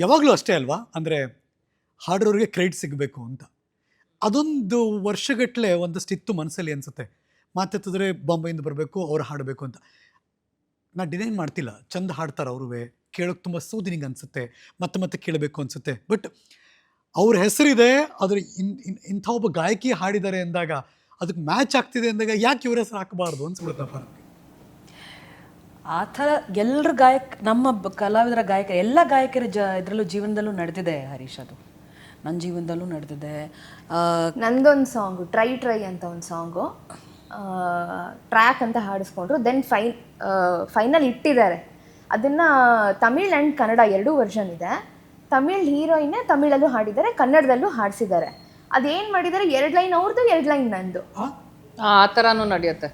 ಯಾವಾಗಲೂ ಅಷ್ಟೇ ಅಲ್ವಾ? ಅಂದರೆ ಹಾಡೋರಿಗೆ ಕ್ರೆಡಿಟ್ ಸಿಗಬೇಕು ಅಂತ. ಅದೊಂದು ವರ್ಷಗಟ್ಟಲೆ ಒಂದಷ್ಟು ಇತ್ತು ಮನಸ್ಸಲ್ಲಿ ಅನಿಸುತ್ತೆ. ಮಾತೆತ್ತಿದ್ರೆ ಬಾಂಬೆಯಿಂದ ಬರಬೇಕು, ಅವ್ರು ಹಾಡಬೇಕು ಅಂತ. ನಾ ಡಿನೈನ್ ಮಾಡ್ತಿಲ್ಲ. ಚಂದ ಹಾಡ್ತಾರೆ ಅವ್ರೂ ಕೇಳೋಕೆ ತುಂಬ ಸೂದಿನಿಂಗ್ ಅನಿಸುತ್ತೆ. ಮತ್ತೆ ಮತ್ತೆ ಕೇಳಬೇಕು ಅನಿಸುತ್ತೆ. ಬಟ್ ಅವ್ರ ಹೆಸರಿದೆ ಅದ್ರ ಇನ್, ಇನ್- ಇಂಥ ಒಬ್ಬ ಗಾಯಕಿ ಹಾಡಿದ್ದಾರೆ ಅಂದಾಗ, ಅದಕ್ಕೆ ಮ್ಯಾಚ್ ಆಗ್ತಿದೆ ಅಂದಾಗ ಯಾಕೆ ಇವ್ರ ಹೆಸರು ಹಾಕಬಾರ್ದು ಅನ್ಸ್ಬಿಡುತ್ತಪ್ಪ? ಆ ಥರ ಎಲ್ಲರ ಗಾಯಕ ನಮ್ಮ ಕಲಾವಿದರ ಗಾಯಕ ಎಲ್ಲ ಗಾಯಕರ ಜ ಇದರಲ್ಲೂ ಜೀವನದಲ್ಲೂ ನಡೆದಿದೆ ಹರೀಶ್ ಅದು. ನನ್ನ ಜೀವನದಲ್ಲೂ ನಡೆದಿದೆ. ಆ, ನಂದೊಂದು ಸಾಂಗು ಟ್ರೈ ಟ್ರೈ ಅಂತ ಒಂದು ಸಾಂಗು ಟ್ರ್ಯಾಕ್ ಅಂತ ಹಾಡಿಸ್ಕೊಂಡ್ರು. ದೆನ್ ಫೈನ್ ಫೈನಲ್ ಇಟ್ಟಿದ್ದಾರೆ. ಅದನ್ನು ತಮಿಳ್ ಆ್ಯಂಡ್ ಕನ್ನಡ ಎರಡೂ ವರ್ಷನ್ ಇದೆ. ತಮಿಳ್ ಹೀರೋಯಿನೇ ತಮಿಳಲ್ಲೂ ಹಾಡಿದ್ದಾರೆ ಕನ್ನಡದಲ್ಲೂ ಹಾಡಿಸಿದ್ದಾರೆ. ಅದೇನು ಮಾಡಿದ್ದಾರೆ? ಎರಡು ಲೈನ್ ಅವ್ರದ್ದು ಎರಡು ಲೈನ್ ನಂದು. ಆ ಥರನೂ ನಡೆಯುತ್ತೆ.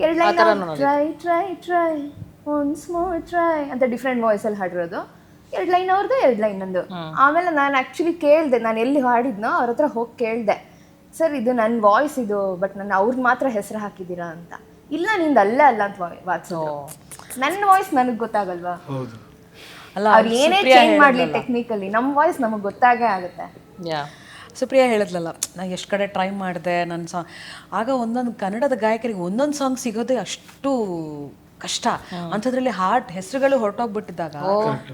ಎರಡು line try try try once more try ಅಂತ ಡಿಫ್ರೆಂಟ್ ವಾಯ್ಸಲ್ಲಿ ಹಾಡಿರೋದು. ಎರಡು ಲೈನ್ ಅವ್ರದ್ದು ಎರಡು ಲೈನ್ ನಂದು. ಆಮೇಲೆ ನಾನು ಆ್ಯಕ್ಚುಲಿ ಕೇಳಿದೆ ನಾನು ಎಲ್ಲಿ ಹಾಡಿದ್ನೋ ಅವ್ರ ಹತ್ರ ಹೋಗಿ ಕೇಳಿದೆ. ಸರ್ ಇದು ನನ್ನ ವಾಯ್ಸ್ ಇದು ಬಟ್ ನಾನು ಅವ್ರದ್ದು ಮಾತ್ರ ಹೆಸರು ಹಾಕಿದ್ದೀರಾ ಅಂತ. ಇಲ್ಲ ನಿಂದ ಅಲ್ಲೇ ಅಲ್ಲ ಅಂತ ವಾಚ್ ನನ್ನ ವಾಯ್ಸ್ ನನಗೆ ಗೊತ್ತಾಗಲ್ವಾ? ಹೌದು. ಅಲ್ಲ ಅವ್ರು ಏನೇ ಚೇಂಜ್ ಮಾಡಲಿ ಟೆಕ್ನಿಕಲಿ ನಮ್ಮ ವಾಯ್ಸ್ ನಮಗೆ ಗೊತ್ತಾಗೇ ಆಗುತ್ತೆ. ಯಾ. ಸುಪ್ರಿಯಾ ಹೇಳಿದ್ಲಲ್ಲ ನಾ ಎಷ್ಟು ಕಡೆ ಟ್ರೈ ಮಾಡಿದೆ ನನ್ನ ಸಾಂಗ್ ಆಗ ಒಂದೊಂದು ಕನ್ನಡದ ಗಾಯಕರಿಗೆ ಒಂದೊಂದು ಸಾಂಗ್ ಸಿಗೋದೇ ಅಷ್ಟು ಕಷ್ಟ. ಅಂಥದ್ರಲ್ಲಿ ಹಾರ್ಟ್ ಹೆಸರುಗಳು ಹೊರಟೋಗ್ಬಿಟ್ಟಿದ್ದಾಗ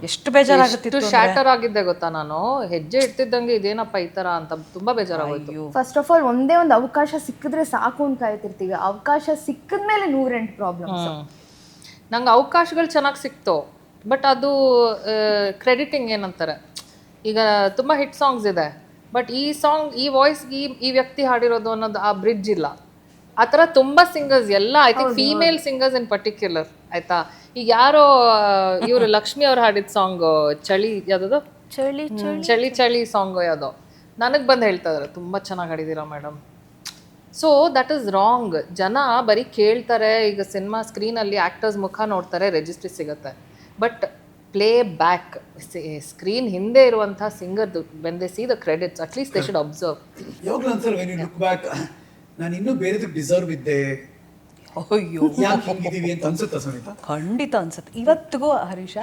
ಎಷ್ಟು ಬೇಜಾರಾಗುತ್ತಿತ್ತು ಶ್ಯಾಟರ್ ಶಾಟರ್ ಆಗಿದ್ದೆ ಗೊತ್ತಾ ನಾನು? ಹೆಜ್ಜೆ ಇಡ್ತಿದ್ದಂಗೆ ಇದೇನಪ್ಪ ಈ ತರ ಅಂತ ತುಂಬಾ ಬೇಜಾರಾಗೋಯ್ತು. ಫಸ್ಟ್ ಆಫ್ ಆಲ್ ಒಂದೇ ಒಂದು ಅವಕಾಶ ಸಿಕ್ಕಿದ್ರೆ ಸಾಕು ಅಂತ ಕಾಯ್ತಿರ್ತೀವಿ ಅವಕಾಶ ಸಿಕ್ಕಿದ್ಮೇಲೆ ನೂರೆಂಟು ಪ್ರಾಬ್ಲಮ್ಸ್ ನಂಗೆ ಅವಕಾಶಗಳು ಚೆನ್ನಾಗಿ ಸಿಕ್ತು. ಬಟ್ ಅದು ಕ್ರೆಡಿಟಿಂಗ್ ಏನಂತಾರೆ? ಈಗ ತುಂಬ ಹಿಟ್ ಸಾಂಗ್ಸ್ ಇದೆ. ಬಟ್ ಈ ಸಾಂಗ್ ಈ ವಾಯ್ಸ್ ಈ ಈ ವ್ಯಕ್ತಿ ಹಾಡಿರೋದು ಅನ್ನೋದು ಆ ಬ್ರಿಡ್ಜ್ ಇಲ್ಲ. ಆ ಥರ ತುಂಬ ಸಿಂಗರ್ಸ್ ಎಲ್ಲ I think female singers in particular ಆಯ್ತಾ? ಈಗ ಯಾರೋ ಇವರು ಲಕ್ಷ್ಮಿ ಅವ್ರು ಹಾಡಿದ ಸಾಂಗ್ ಚಳಿ ಯಾವ್ದದು? ಚಳಿ ಚಳಿ. ಚಳಿ ಸಾಂಗ್ ಯಾವುದೋ. ನನಗೆ ಬಂದು ಹೇಳ್ತಾ ಇದಾರೆ ತುಂಬ ಚೆನ್ನಾಗಿ ಹಾಡಿದ್ದೀರಾ madam so that is wrong ಜನ ಬರೀ ಕೇಳ್ತಾರೆ ಈಗ ಸಿನಿಮಾ ಸ್ಕ್ರೀನಲ್ಲಿ ಆ್ಯಕ್ಟರ್ಸ್ ಮುಖ ನೋಡ್ತಾರೆ ರೆಜಿಸ್ಟ್ರಿ ಸಿಗುತ್ತೆ. ಬಟ್ ಪ್ಲೇ ಬ್ಯಾಕ್ ಸ್ಕ್ರೀನ್ ಹಿಂದೆ ಇರುವಂತಹ ಸಿಂಗರ್ದು when they see the credits at least they should observe ನಾನು ಇನ್ನೂ ಬೇರೆದಕ್ಕೆ ಡಿಸರ್ವ್ ಇದ್ದೆ. ಅಯ್ಯೋ. ಯಾಕೆ ಹಿಂಗಿದೀವಿ ಅಂತ ಅನ್ಸುತ್ತಾ ಖಂಡಿತ ಅನ್ಸುತ್ತೆ. ಇವತ್ತಿಗೂ ಹರೀಶ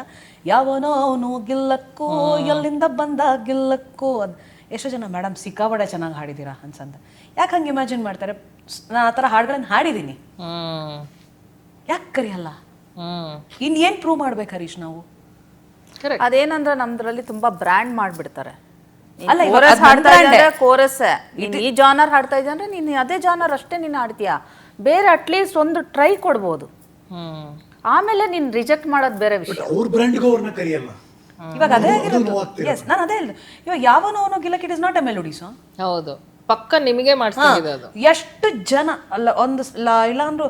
ಯಾವನೋ ಅವನು ಗಿಲ್ಲಕ್ಕೋ ಎಲ್ಲಿಂದ ಬಂದ ಗಿಲ್ಲಕ್ಕೋ ಅದು ಎಷ್ಟೋ ಜನ ಮೇಡಮ್ ಸಿಕ್ಕಾಬಡೆ ಚೆನ್ನಾಗಿ ಹಾಡಿದ್ದೀರಾ? ಅನ್ಸಂತ. ಯಾಕೆ ಹಂಗೆ ಇಮ್ಯಾಜಿನ್ ಮಾಡ್ತಾರೆ? ನಾನು ಆ ಥರ ಹಾಡುಗಳನ್ನು ಹಾಡಿದ್ದೀನಿ. ಹ್ಮ್. ಯಾಕೆ ಕರಿಯಲ್ಲ? ಹ್ಮ್. ಇನ್ನೇನು ಪ್ರೂವ್ ಮಾಡ್ಬೇಕು ಹರೀಶ್ ನಾವು? ಕರೆಕ್ಟ್ ಅದೇನಂದ್ರೆ ನಮ್ದ್ರಲ್ಲಿ ತುಂಬಾ ಬ್ರ್ಯಾಂಡ್ ಮಾಡ್ಬಿಡ್ತಾರೆ. ಅಲ್ಲ, ಕೋರಸ್ ಹಾಡ್ತಾ ಇದ್ದಾರೆ. ಕೋರಸ್. ನೀನ್ ಈ ಜಾನರ್ ಹಾಡ್ತಾ ಇದ್ದೆ ನೀನ್ ಅದೇ ಜಾನರ್ ಅಷ್ಟೇ ನೀನು ಹಾಡ್ತೀಯಾ? ಬೇರೆ ಅಟ್ಲೀಸ್ಟ್ ಒಂದು ಟ್ರೈ ಕೊಡ್ಬೋದು. ಆಮೇಲೆ ನೀನ್ ರಿಜೆಕ್ಟ್ ಮಾಡೋದು ಬೇರೆ ವಿಷಯ. ಅವ್ರ ಬ್ರ್ಯಾಂಡ್ಗೂ ಅವ್ರನ್ನ ಕರಿಯಲ್ಲ. ಇವಾಗ ಅದೇ ಆಗಿರೋದು. ಎಸ್ ನಾನು ಅದೇ ಹೇಳಿದೆ. ಇವಾಗ ಯಾವನೋ ಅವನು ಗಿಲಕ್ it is not a melody song ಹೌದು. ಪಕ್ಕ ನಿಮಗೆ ಮಾಡಿಸ್ತಿದೆ ಅದು. ಎಷ್ಟು ಜನ ಅಲ್ಲ ಒಂದು ಇಲ್ಲಾಂದ್ರೂ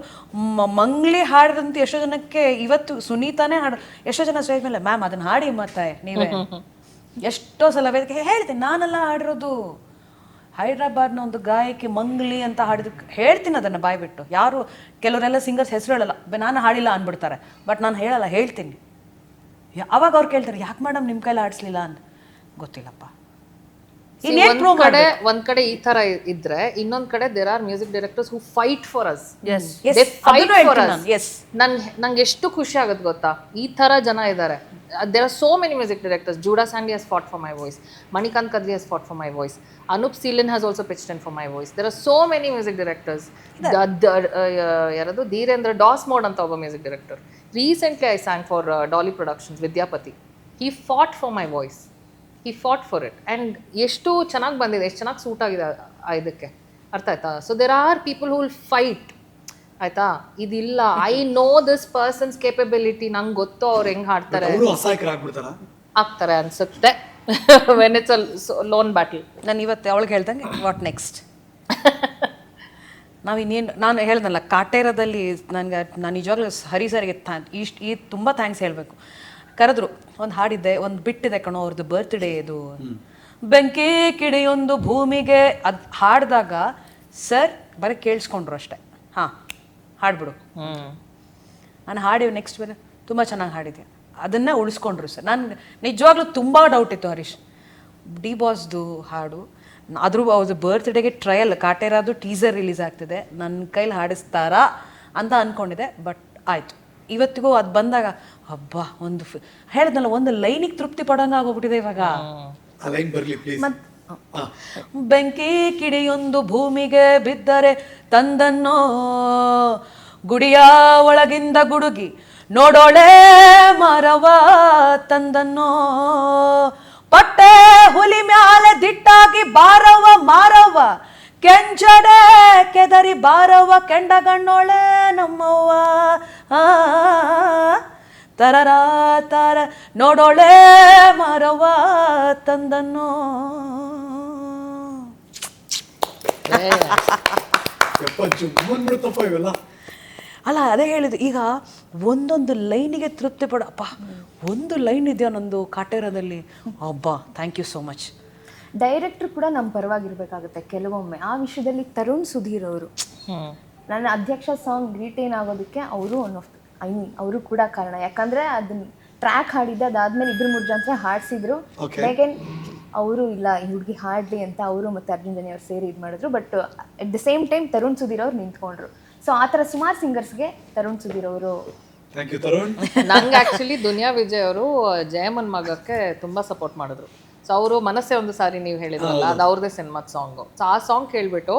ಮಂಗ್ಲಿ ಹಾಡಿದಂತ ಎಷ್ಟೋ ಜನಕ್ಕೆ ಇವತ್ತು ಸುನೀತಾನೇ ಹಾಡು ಎಷ್ಟೋ ಜನ ಸ್ಟೇಜ್ ಮೇಲೆ ಮ್ಯಾಮ್ ಅದನ್ನ ಹಾಡಿ ಮತ್ತೆ ನೀವೇ. ಎಷ್ಟೋ ಸಲ ವೇದಿಕೆ ಹೇಳ್ತೀನಿ, ನಾನೆಲ್ಲ ಹಾಡಿರೋದು ಹೈದ್ರಾಬಾದ್ನ ಒಂದು ಗಾಯಕಿ ಮಂಗ್ಲಿ ಅಂತ ಹಾಡಿದ ಹೇಳ್ತೀನಿ ಅದನ್ನು ಬಾಯ್ಬಿಟ್ಟು. ಯಾರು, ಕೆಲವರೆಲ್ಲ ಸಿಂಗರ್ಸ್ ಹೆಸರು ಹೇಳಲ್ಲ. ನಾನು ಹಾಡಿಲ್ಲ ಅಂದ್ಬಿಡ್ತಾರೆ ಬಟ್ ನಾನು ಹೇಳಲ್ಲ, ಹೇಳ್ತೀನಿ. ಅವಾಗ ಅವ್ರು ಕೇಳ್ತಾರೆ, ಯಾಕೆ ಮೇಡಮ್ ನಿಮ್ಮ ಕೈಲಿ ಆಡಿಸ್ಲಿಲ್ಲ ಅಂತ. ಗೊತ್ತಿಲ್ಲಪ್ಪ. ಇನ್ನೇನ್ ಕಡೆ ಒಂದ್ ಕಡೆ ಈ ತರ ಇದ್ರೆ ಇನ್ನೊಂದ್ ಕಡೆ there are music directors who fight for us fight for us. ನನ್. ನಂಗೆ ಎಷ್ಟು ಖುಷಿ ಆಗುತ್ತೆ ಗೊತ್ತಾ? ಈ ತರ ಜನ ಇದ್ದಾರೆ there are so many music directors Judah Sandy has fought for my voice Manikanth Kadri has fought for my voice Anoop Seelin has also pitch in for my voice there are so many music directors ಯಾರದು? Dhirendra Das mode ಅಂತ ಒಬ್ಬ music director recently I sang for Daali productions Vidyapati he fought for my voice he fought for it and ಎಷ್ಟು ಚೆನ್ನಾಗಿ ಬಂದಿದೆ ಎಷ್ಟು ಚೆನ್ನಾಗಿ suit ಆಗಿದೆ ಇದಕ್ಕೆ. ಅರ್ಥ ಆಯ್ತಾ? So there are people who will fight ಆಯ್ತಾ? ಇದಿಲ್ಲ. I know this person's capability ನಂಗೆ ಗೊತ್ತು ಅವ್ರು ಹೆಂಗ್ ಹಾಡ್ತಾರೆ ಆಗ್ತಾರೆ ಅನ್ಸುತ್ತೆ. When it's a lone battle ನಾನು ಇವತ್ತು ಅವಳಿಗೆ ಹೇಳ್ದಂಗೆ ವಾಟ್ ನೆಕ್ಸ್ಟ್ ನಾವು ಇನ್ನೇನು ನಾನು ಹೇಳ್ದಲ್ಲ ಕಾಟೇರದಲ್ಲಿ ನನಗೆ ನಾನು ನಿಜವಾಗ್ಲೂ ಹರಿ ಸರ್ಗೆ ಥ್ಯಾ ಇಷ್ಟು ಈ ತುಂಬ ಥ್ಯಾಂಕ್ಸ್ ಹೇಳಬೇಕು. ಕರೆದ್ರು ಒಂದು ಹಾಡಿದ್ದೆ ಒಂದು ಬಿಟ್ಟಿದೆ ಕಣೋ ಅವ್ರದ್ದು ಬರ್ತ್ಡೇ ಇದು. ಬೆಂಕಿ ಕಿಡಿಯೊಂದು ಭೂಮಿಗೆ ಅದು ಹಾಡಿದಾಗ ಸರ್ ಬರೀ ಕೇಳಿಸ್ಕೊಂಡ್ರು ಅಷ್ಟೇ. ಹಾಂ ಹಾಡ್ಬಿಡು. ಹ್ಮ್. ನಾನು ಹಾಡಿ ನೆಕ್ಸ್ಟ್ ಬೇರೆ ತುಂಬ ಚೆನ್ನಾಗಿ ಹಾಡಿದ್ದೆ ಅದನ್ನ ಉಳಿಸ್ಕೊಂಡ್ರು ಸರ್. ನಾನು ನಿಜವಾಗ್ಲೂ ತುಂಬ ಡೌಟ್ ಇತ್ತು ಹರೀಶ್. ಡಿ ಬಾಸ್ದು ಹಾಡು ಅದ್ರ ಅವ್ರದ್ದು ಬರ್ತ್ಡೇಗೆ ಟ್ರಯಲ್ ಕಾಟೇರಾದು ಟೀಸರ್ ರಿಲೀಸ್ ಆಗ್ತಿದೆ. ನನ್ನ ಕೈಲಿ ಹಾಡಿಸ್ತಾರಾ ಅಂತ ಅಂದ್ಕೊಂಡಿದ್ದೆ ಬಟ್ ಆಯಿತು. ಇವತ್ತಿಗೂ ಅದು ಬಂದಾಗ ಅಬ್ಬಾ ಒಂದು ಹೇಳಿದ್ನಲ್ಲ ಹೇಳ್ದಲ್ಲ ಒಂದು ಲೈನಿಗೆ ತೃಪ್ತಿ ಪಡೋಂಗ ಆಗೋಗ್ಬಿಟ್ಟಿದೆ ಇವಾಗ. ಆ ಲೈನ್ ಬರಲಿ ಪ್ಲೀಸ್ ಬೆಂಕಿ ಕಿಡಿಯೊಂದು ಭೂಮಿಗೆ ಬಿದ್ದರೆ ತಂದನ್ನು ಗುಡಿಯ ಒಳಗಿಂದ ಗುಡುಗಿ ನೋಡೋಳೆ ಮರವ ತಂದನ್ನೋ ಪಟ್ಟೆ ಹುಲಿ ಮ್ಯಾಲೆ ದಿಟ್ಟಾಗಿ ಬಾರವ ಮಾರವ ಕೆಂಚಡೆ ಕೆದರಿ ಬಾರವ ಕೆಂಡಗಣ್ಣೋಳೆ ನಮ್ಮವ್ವ ತರರ ತರ ನೋಡೋಳೆ ಮರವ ತಂದನು ಅಲ್ಲ ಅದೇ ಹೇಳಿದ್ದು ಈಗ ಒಂದೊಂದು ಲೈನಿಗೆ ತೃಪ್ತಿ ಪಡ ಅಪ್ಪ ಒಂದು ಲೈನ್ ಇದೆಯೋ ನಂದು ಕಾಟೇರದಲ್ಲಿ ಅಬ್ಬ thank you so much director ಕೂಡ ನಮ್ಮ ಪರವಾಗಿರ್ಬೇಕಾಗುತ್ತೆ ಕೆಲವೊಮ್ಮೆ ಆ ವಿಷಯದಲ್ಲಿ ತರುಣ್ ಸುಧೀರ್ ಅವರು ನನ್ನ ಅಧ್ಯಕ್ಷ ಸಾಂಗ್ ಗ್ರೀಟ್ ಏನಾಗೋದಕ್ಕೆ ಅವರು ಒನ್ ಆಫ್ ಐ ಮೀನ್ ಅವರು ಕೂಡ ಕಾರಣ. ಯಾಕಂದ್ರೆ ಅದನ್ನ ಟ್ರ್ಯಾಕ್ ಹಾಡಿದ್ದೆ ಅದಾದ್ಮೇಲೆ ಇಬ್ರು ಮೂರು ಜನ ಹಾಡಿಸಿದ್ರು. ಲೇಕೆನ್ ಅವರು ಇಲ್ಲ ಈ ಹುಡುಗಿ ಹಾಡ್ಲಿ ಅಂತ ಅವರು ಮತ್ತೆ ಅರ್ಜುನ್ ಜನಿ ಅವ್ರು ಸೇರಿ ಇದು ಮಾಡಿದ್ರು. But at the same time Tarun Sudhir ಅವ್ರು ನಿಂತ್ಕೊಂಡ್ರು. ಸೊ ಆ ಥರ ಸುಮಾರು ಸಿಂಗರ್ಸ್ಗೆ ತರುಣ್ ಸುಧೀರ್ ಅವರು ಥ್ಯಾಂಕ್ ಯು ತರುಣ್. ನಂಗೆ ಆ್ಯಕ್ಚುಲಿ ದುನಿಯಾ ವಿಜಯ್ ಅವರು ಜಯಮನ್ ಮಗಕ್ಕೆ ತುಂಬ ಸಪೋರ್ಟ್ ಮಾಡಿದ್ರು. ಸೊ ಅವರು ಮನಸ್ಸೇ ಒಂದು ಸಾರಿ ನೀವು ಹೇಳಿದ್ರಲ್ಲ ಅದು ಅವ್ರದೇ ಸಿನಿಮಾದ ಸಾಂಗು ಸೊ ಆ ಸಾಂಗ್ ಕೇಳಿಬಿಟ್ಟು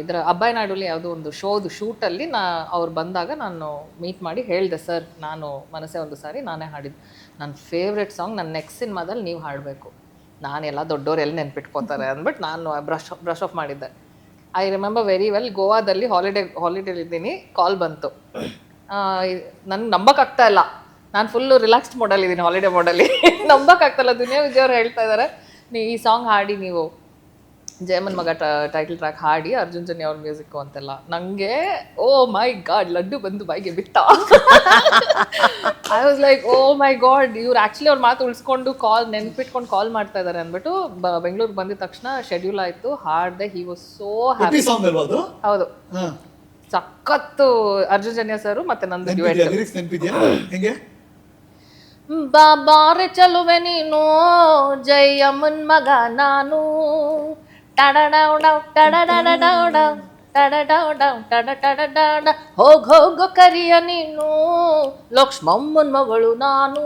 ಇದರ ಅಬ್ಬಾಯ್ ನಾಡುಲಿ ಯಾವುದೋ ಒಂದು ಶೋದು, ಶೂಟಲ್ಲಿ ನಾ, ಅವ್ರು ಬಂದಾಗ ನಾನು ಮೀಟ್ ಮಾಡಿ ಹೇಳಿದೆ, ಸರ್, ನಾನು ಮನಸ್ಸೇ ಒಂದು ಸಾರಿ ನಾನೇ ಹಾಡಿದ್ದು. ನನ್ನ ಫೇವ್ರೆಟ್ ಸಾಂಗ್, ನನ್ನ ನೆಕ್ಸ್ಟ್ ಸಿನಿಮಾದಲ್ಲಿ ನೀವು ಹಾಡಬೇಕು. ನಾನೆಲ್ಲ ದೊಡ್ಡವ್ರು ಎಲ್ಲಿ ನೆನ್ಪಿಟ್ಕೋತಾರೆ? ಅಂದ್ಬಿಟ್ಟು ನಾನು ಬ್ರಷ್ ಬ್ರಷ್ ಆಫ್ ಮಾಡಿದ್ದೆ. ಐ ರಿಮೆಂಬರ್ ವೆರಿ ವೆಲ್, ಗೋವಾದಲ್ಲಿ ಹಾಲಿಡೇ ಇದ್ದೀನಿ, ಕಾಲ್ ಬಂತು. ನನಗೆ ನಂಬಕ್ಕಾಗ್ತಾ ಇಲ್ಲ. ನಾನು ಫುಲ್ಲು ರಿಲ್ಯಾಕ್ಸ್ಡ್ ಮೋಡಲ್ಲಿ ಇದ್ದೀನಿ ಹಾಲಿಡೇ ಮೋಡಲ್ಲಿ. ನಂಬಕ್ಕಾಗ್ತಾ ಇಲ್ಲ. ದುನಿಯಾ ವಿಜಯ್ ಅವ್ರು ಹೇಳ್ತಾ ಇದ್ದಾರೆ ನೀ ಈ ಸಾಂಗ್ ಹಾಡಿ ನೀವು. ಜಯಮನ್ ಮಗ ಟೈಟಲ್ ಟ್ರ್ಯಾಕ್ ಹಾಡಿ ಅರ್ಜುನ್ ಜನ್ಯ ಅವ್ರ ಮ್ಯೂಸಿಕ್ ಅಂತೆಲ್ಲ. ನಂಗೆ ಓ ಮೈ ಗಾಡ್ ಲಡ್ಡು ಬಂದು ಬಾಯಿಗೆ ಬಿಟ್ಟ I was like oh my god ಇವ್ರು ಆಕ್ಚುಲಿ ಅವ್ರ ಮಾತು ಉಳಿಸ್ಕೊಂಡು ಕಾಲ್ ನೆನ್ಪಿಟ್ಕೊಂಡು ಕಾಲ್ ಮಾಡ್ತಾ ಇದ್ದಾರೆ ಅಂದ್ಬಿಟ್ಟು ಬೆಂಗಳೂರಿಗೆ ಬಂದಿದ ತಕ್ಷಣ ಶೆಡ್ಯೂಲ್ ಆಯಿತು. ಹಾಡ್ದೆ ಹಿ ವಾಸ್ ಸೋ ಹ್ಯಾಪಿ ಹೌದು. ಸಖತ್ತು ಅರ್ಜುನ್ ಜನ್ಯ ಸರ್ ಮತ್ತೆ ನಂದು ಬಾಬಾರೆ ಚಲುವೆ ನೀನು ಜಯಮ್ಮನ್ ಮಗ ನಾನು. ಹೋಗ್ ಹೋಗ ಕರಿಯ ನೀನು ಲಕ್ಷ್ಮಮ್ಮನ್ ಮಗಳು ನಾನು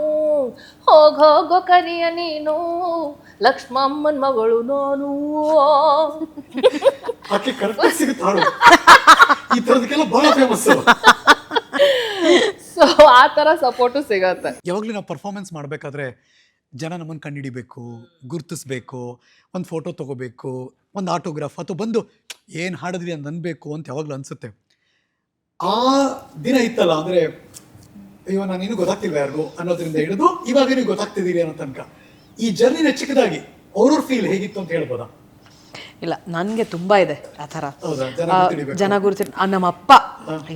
ಹೋಗ್ ಹೋಗ ಕರಿಯ ನೀನು ಲಕ್ಷ್ಮಮ್ಮನ್ ಮಗಳು ನಾನು ಈ ಸೊ ಆ ಥರ ಸಪೋರ್ಟು ಸಿಗತ್ತೆ ಯಾವಾಗಲೂ ನಾವು ಪರ್ಫಾರ್ಮೆನ್ಸ್ ಮಾಡಬೇಕಾದ್ರೆ ಜನ ನಮ್ಮನ್ನು ಕಂಡುಹಿಡಿಬೇಕು ಗುರುತಿಸ್ಬೇಕು ಒಂದು ಫೋಟೋ ತೊಗೋಬೇಕು ಒಂದು ಆಟೋಗ್ರಾಫ್ ಅಥವಾ ಬಂದು ಏನು ಹಾಡಿದ್ರಿ ಅಂತ ಅನ್ಬೇಕು ಅಂತ ಯಾವಾಗಲೂ ಅನಿಸುತ್ತೆ. ಆ ದಿನ ಇತ್ತಲ್ಲ ಅಂದರೆ ಅಯ್ಯೋ ನಾನು ಗೊತ್ತಾಗ್ತಿಲ್ಲ ಯಾರಿಗೂ ಅನ್ನೋದ್ರಿಂದ ಹಿಡಿದು ಇವಾಗ ನೀವು ಗೊತ್ತಾಗ್ತಿದ್ದೀರಿ ಅನ್ನೋ ತನಕ. ಈ ಜರ್ನಿನ ಚಿಕ್ಕದಾಗಿ ಅವ್ರವ್ರ ಫೀಲ್ ಹೇಗಿತ್ತು ಅಂತ ಹೇಳ್ಬೋದಾ? ಇಲ್ಲ ನನಗೆ ತುಂಬ ಇದೆ ಆ ಥರ. ಜನ ಗುರುತಿ ನಮ್ಮ ಅಪ್ಪ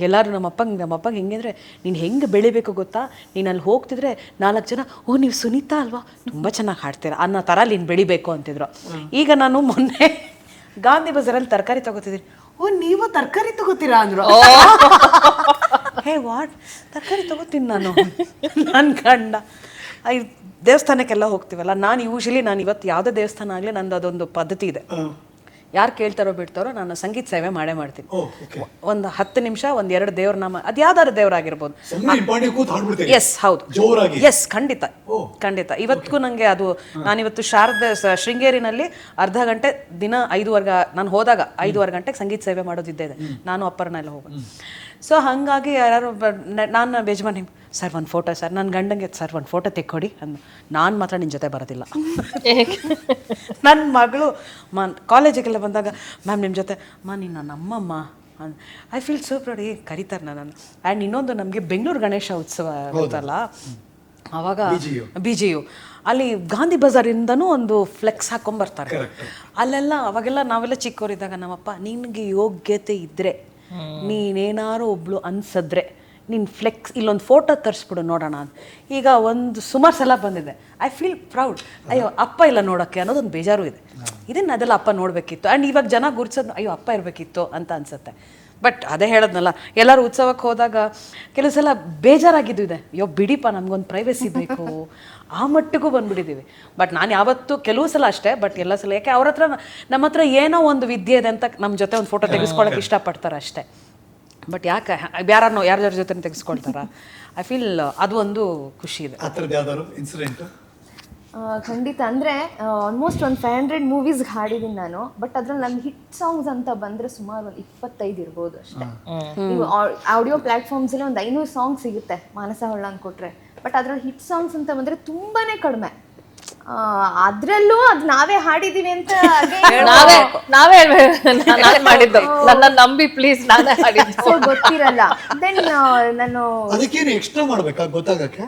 ಎಲ್ಲರೂ ನಮ್ಮ ಅಪ್ಪಂಗೆ ನಮ್ಮ ಅಪ್ಪಂಗೆ ಹೆಂಗೆ ನೀನು ಹೆಂಗೆ ಬೆಳಿಬೇಕು ಗೊತ್ತಾ? ನೀನು ಅಲ್ಲಿ ಹೋಗ್ತಿದ್ರೆ ನಾಲ್ಕು ಜನ ಓ ನೀವು ಸುನೀತಾ ಅಲ್ವಾ? ತುಂಬ ಚೆನ್ನಾಗಿ ಹಾಡ್ತೀರ? ಅನ್ನೋ ಥರ ನೀನು ಬೆಳಿಬೇಕು ಅಂತಿದ್ರು. ಈಗ ನಾನು ಮೊನ್ನೆ ಗಾಂಧಿ ಬಜಾರಲ್ಲಿ ತರಕಾರಿ ತಗೋತಿದ್ದೀನಿ. ಓ ನೀವು ತರಕಾರಿ ತಗೋತೀರಾ? ಅಂದ್ರು. Hey what? ತರಕಾರಿ ತಗೋತೀನಿ ನಾನು. ನನ್ನ ಗಂಡ. ಐ ದೇವಸ್ಥಾನಕ್ಕೆಲ್ಲ ಹೋಗ್ತೀವಲ್ಲ? ನಾನು ಯೂಶಲಿ ನಾನು ಇವತ್ತು ಯಾವುದೇ ದೇವಸ್ಥಾನ ಆಗಲಿ ನಂದು ಅದೊಂದು ಪದ್ಧತಿ ಇದೆ. ಯಾರು ಕೇಳ್ತಾರೋ ಬಿಡ್ತಾರೋ ನಾನು ಸಂಗೀತ ಸೇವೆ ಮಾಡೇ ಮಾಡ್ತೀನಿ. ಒಂದು ಹತ್ತು ನಿಮಿಷ ಒಂದು ಎರಡು ದೇವ್ರ ನಾಮ ಅದು ಯಾವ್ದಾದ್ರು ದೇವರಾಗಿರ್ಬೋದು ಎಸ್ ಹೌದು. ಎಸ್ ಖಂಡಿತ. ಖಂಡಿತ. ಇವತ್ತಿಗೂ ನನಗೆ ಅದು ನಾನಿವತ್ತು ಶಾರದೆ ಶೃಂಗೇರಿನಲ್ಲಿ ಅರ್ಧ ಗಂಟೆ ದಿನ ಐದುವರೆಗೆ ನಾನು ಹೋದಾಗ ಐದುವರೆ ಗಂಟೆಗೆ ಸಂಗೀತ ಸೇವೆ ಮಾಡೋದಿದ್ದೇ ಇದೆ. ನಾನು ಅಪ್ಪರನ್ನೆಲ್ಲ ಹೋಗೋದು. ಸೊ ಹಾಗಾಗಿ ಯಾರು ನಾನು ಬೇಜಮಾನಿ ಸರ್ ಒಂದು ಫೋಟೋ ಸರ್ ನನ್ನ ಗಂಡಂಗೆ ಸರ್ ಒಂದು ಫೋಟೋ ತೆಕ್ಕೊಡಿ. ಅಂದ ನಾನು ಮಾತ್ರ ನಿನ್ನ ಜೊತೆ ಬರೋದಿಲ್ಲ. ನನ್ನ ಮಗಳು ಮ ಕಾಲೇಜಿಗೆಲ್ಲ ಬಂದಾಗ ಮ್ಯಾಮ್ ನಿಮ್ಮ ಜೊತೆ ಮಾ ನೀನು ನನ್ನ ಅಮ್ಮಮ್ಮ. ಐ ಫೀಲ್ ಸೋ ಪ್ರೌಡ್ ಏ ಕರೀತಾರೆ ನನ್ನನ್ನು ಆ್ಯಂಡ್ ಇನ್ನೊಂದು ನಮಗೆ ಬೆಂಗಳೂರು ಗಣೇಶ ಉತ್ಸವ ಇರುತ್ತಲ್ಲ ಅವಾಗ ಬಿ ಜಿ ಯು ಅಲ್ಲಿ ಗಾಂಧಿ ಬಜಾರಿಂದನೂ ಒಂದು ಫ್ಲೆಕ್ಸ್ ಹಾಕೊಂಬರ್ತಾರೆ. ಅಲ್ಲೆಲ್ಲ ಅವಾಗೆಲ್ಲ ನಾವೆಲ್ಲ ಚಿಕ್ಕವರಿದ್ದಾಗ ನಮ್ಮಪ್ಪ ನಿನಗೆ ಯೋಗ್ಯತೆ ಇದ್ದರೆ ನೀನೇನಾರು ಒಬ್ಳು ಅನ್ಸಿದ್ರೆ ನೀನು ಫ್ಲೆಕ್ಸ್ ಇಲ್ಲೊಂದು ಫೋಟೋ ತರಿಸ್ಬಿಡು ನೋಡೋಣ ಅಂತ. ಈಗ ಒಂದು ಸುಮಾರು ಸಲ ಬಂದಿದೆ. ಐ ಫೀಲ್ ಪ್ರೌಡ್ ಅಯ್ಯೋ ಅಪ್ಪ ಇಲ್ಲ ನೋಡೋಕ್ಕೆ ಅನ್ನೋದೊಂದು ಬೇಜಾರು ಇದೆ. ಇದನ್ನು ಅದೆಲ್ಲ ಅಪ್ಪ ನೋಡಬೇಕಿತ್ತು. ಆ್ಯಂಡ್ ಇವಾಗ ಜನ ಗುರ್ಸೋದು ಅಯ್ಯೋ ಅಪ್ಪ ಇರಬೇಕಿತ್ತು ಅಂತ ಅನ್ಸುತ್ತೆ. ಬಟ್ ಅದೇ ಹೇಳೋದ್ನಲ್ಲ ಎಲ್ಲರೂ ಉತ್ಸವಕ್ಕೆ ಹೋದಾಗ ಕೆಲವು ಸಲ ಬೇಜಾರಾಗಿದ್ದು ಇದೆ. ಅಯ್ಯೋ ಬಿಡಿಪ್ಪ ನಮಗೊಂದು ಪ್ರೈವೇಸಿ ಬೇಕು. ಆ ಮಟ್ಟಿಗೂ ಬಂದ್ಬಿಟ್ಟಿದ್ದೀವಿ ಬಟ್ ನಾನು ಯಾವತ್ತೂ ಕೆಲವು ಸಲ ಅಷ್ಟೇ ಬಟ್ ಎಲ್ಲ ಸಲ ಯಾಕೆ ಅವ್ರ ಹತ್ರ ನಮ್ಮ ಹತ್ರ ಏನೋ ಒಂದು ವಿದ್ಯೆ ಇದೆ ಅಂತ ನಮ್ಮ ಜೊತೆ ಒಂದು ಫೋಟೋ ತೆಗೆಸ್ಕೊಳಕ್ಕೆ ಇಷ್ಟಪಡ್ತಾರೆ ಅಷ್ಟೇ. ಬಟ್ ಯಾಕೆ ಯಾರನ್ನೋ ಯಾರ ಜೊತೆ ತೆಗೆಸ್ಕೊಳ್ತಾರ? ಐ ಫೀಲ್ ಅದು ಒಂದು ಖುಷಿ ಇದೆ. ಆ ಥರದ್ದು ಯಾವ್ದಾದ್ರು ಇನ್ಸಿಡೆಂಟ್ ಆ, ಖಂಡಿತ. ಅಂದರೆ ಆಲ್ಮೋಸ್ಟ್ ಒಂದು ಫೈವ್ ಹಂಡ್ರೆಡ್ ಮೂವೀಸ್ಗೆ ಹಾಡಿದ್ದೀನಿ ನಾನು. ಬಟ್ ಅದ್ರಲ್ಲಿ ನನ್ನ ಹಿಟ್ ಸಾಂಗ್ಸ್ ಅಂತ ಬಂದರೆ ಸುಮಾರು ಒಂದು ಇಪ್ಪತ್ತೈದು ಇರ್ಬೋದು ಅಷ್ಟೇ. ನೀವು ಆಡಿಯೋ ಪ್ಲ್ಯಾಟ್ಫಾರ್ಮ್ಸಲ್ಲಿ ಒಂದು ಐನೂರು ಸಾಂಗ್ ಸಿಗುತ್ತೆ ಮಾನಸ ಹೊಳ್ಳ ಅಂತ ಕೊಟ್ಟರೆ ಬಟ್ ಅದ್ರಲ್ಲಿ ಹಿಟ್ ಸಾಂಗ್ಸ್ ಅಂತ ಬಂದರೆ ತುಂಬಾ ಕಡಿಮೆ. ಅದರಲ್ಲೂ ಅದ್ ನಾವೇ ಹಾಡಿದ್ದೀವಿ ಅಂತ ನಾವೇ ನಾವೇ ಹೇಳ್ಬೇಕು. ನಾನು ಮಾಡಿದ್ದು. ನನ್ನ ನಂಬಿ ಪ್ಲೀಸ್ ನಾನೇ ಹಾಡಿದ್ದು. ಸೊ ಗೊತ್ತಿರಲ್ಲ ದೆನ್ ನಾನು ಅದಕ್ಕೇನು ಎಕ್ಸ್ಟ್ರಾ ಮಾಡ್ಬೇಕಾ? ಗೊತ್ತಾಗಕ್ಕೆ?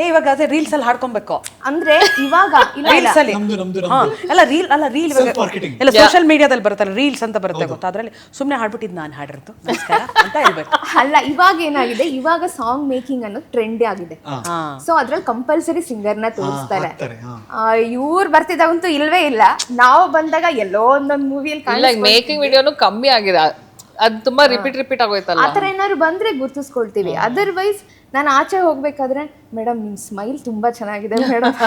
ಏ ಇವಾಗ ಅದೇ ರೀಲ್ಸ್ ಅಲ್ಲಿ ಹಾಡ್ಕೊಬೇಕು. ಅಂದ್ರೆ ಇವಾಗ ಇಲ್ಲ ಇಲ್ಲ. ರೀಲ್ಸ್ ಅಲ್ಲಿ. ನಮ್ದು ನಮ್ದು ಹಾ, ಅಲ್ಲ ರೀಲ್ ಅಲ್ಲ ರೀಲ್ ಇವಾಗ. ಎಲ್ಲ ಸೋಷಿಯಲ್ ಮೀಡಿಯಾದಲ್ಲಿ ಬರುತ್ತಲ್ಲ ರೀಲ್ಸ್ ಅಂತ ಬರುತ್ತೆ ಗೊತ್ತಾ? ಅದರಲ್ಲಿ ಸುಮ್ಮನೆ ಹಾಡ್ಬಿಟ್ಟಿದ್ದು ನಾನು ಹಾಡಿರೋದು. ನಮಸ್ಕಾರ ಅಂತ ಹೇಳ್ಬೇಕು. ಅಲ್ಲ ಇವಾಗ ಏನಾಗಿದೆ? ಇವಾಗ ಸಾಂಗ್ ಮೇಕಿಂಗ್ ಅನ್ನೋದು ಟ್ರೆಂಡ್ ಆಗಿದೆ. ಸೊ ಅದ್ರಲ್ಲಿ ಕಂಪಲ್ಸರಿ ಸಿಂಗರ್ನ ತೋರಿಸ್ತಾರೆ. ಹಾಕ್ತಾರೆ, ಹಾ. ಇವ್ರು ಬರ್ತಿದ್ದಾಗಂತೂ ಇಲ್ವೇ ಇಲ್ಲ. ನಾವು ಬಂದಾಗ ಎಲ್ಲೋ ಒಂದೊಂದು ಮೂವಿಯಲ್ಲಿ ಇಲ್ಲ ಮೇಕಿಂಗ್ ವಿಡಿಯೋನು ಕಮ್ಮಿ ಆಗಿದೆ. ಅದ್- ತುಂಬಾ ರಿಪೀಟ್ ರಿಪೀಟ್ ಆಗೋಯ್ತಲ್ಲ. ಆತರ ಏನಾದ್ರು ಬಂದ್ರೆ ಗುರ್ತಿಸ್ಕೊಳ್ತೀವಿ. ಅದರ್ವೈಸ್ ನಾನು ಆಚೆ ಹೋಗ್ಬೇಕಾದ್ರೆ ಮೇಡಮ್ ನಿಮ್ಮ ಸ್ಮೈಲ್ ತುಂಬಾ ಚೆನ್ನಾಗಿದೆ ಮೇಡಮ್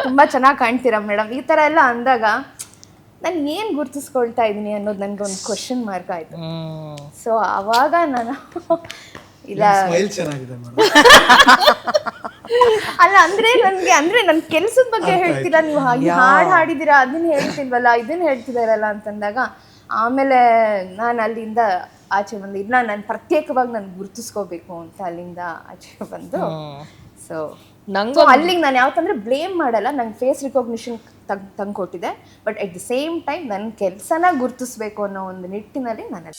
ತುಂಬಾ ಚೆನ್ನಾಗಿ ಕಾಣ್ತೀರಾ ಮೇಡಮ್ ಈ ತರ ಎಲ್ಲ ಅಂದಾಗ ನಾನು ಏನ್ ಗುರ್ತಿಸ್ಕೊಳ್ತಾ ಇದ್ದೀನಿ ಅನ್ನೋದು ನನ್ಗೊಂದು ಕ್ವಶನ್ ಮಾರ್ಕ್ ಆಯ್ತು. ಸೊ ಅವಾಗ ನಾನು ಇಲ್ಲ ಸ್ಮೈಲ್ ಚೆನ್ನಾಗಿದೆ ಮೇಡಮ್ ಅಲ್ಲ ಅಂದ್ರೆ ನನ್ಗೆ ಅಂದ್ರೆ ನನ್ ಕೆಲ್ಸದ ಬಗ್ಗೆ ಹೇಳ್ತೀರಾ ನೀವು? ಹಾ- ಈ ಹಾಡ್ ಹಾಡಿದೀರಾ ಅದನ್ನ ಹೇಳ್ತಿಲ್ವಲ್ಲ ಇದನ್ನ ಹೇಳ್ತಿದಾರಲ್ಲ ಅಂತಂದಾಗ ಆಮೇಲೆ ನಾನು ಅಲ್ಲಿಂದ ಆಚೆ ಬಂದು ಇಲ್ಲ ನಾನು ಪ್ರತ್ಯೇಕವಾಗಿ ನಾನು ಗುರುತಿಸ್ಕೋಬೇಕು ಅಂತ ಅಲ್ಲಿಂದ ಆಚೆ ಬಂದು. ಸೊ ನಂಗೆ ಅಲ್ಲಿಗೆ ನಾನು ಯಾವತ್ತಂದ್ರೆ ಬ್ಲೇಮ್ ಮಾಡಲ್ಲ ನಂಗೆ ಫೇಸ್ ರಿಕಾಗ್ನಿಷನ್ ತಂಗ್ ಕೊಟ್ಟಿದೆ. But at the same time ನನ್ನ ಕೆಲಸನ ಗುರುತಿಸ್ಬೇಕು ಅನ್ನೋ ಒಂದು ನಿಟ್ಟಿನಲ್ಲಿ ನಾನು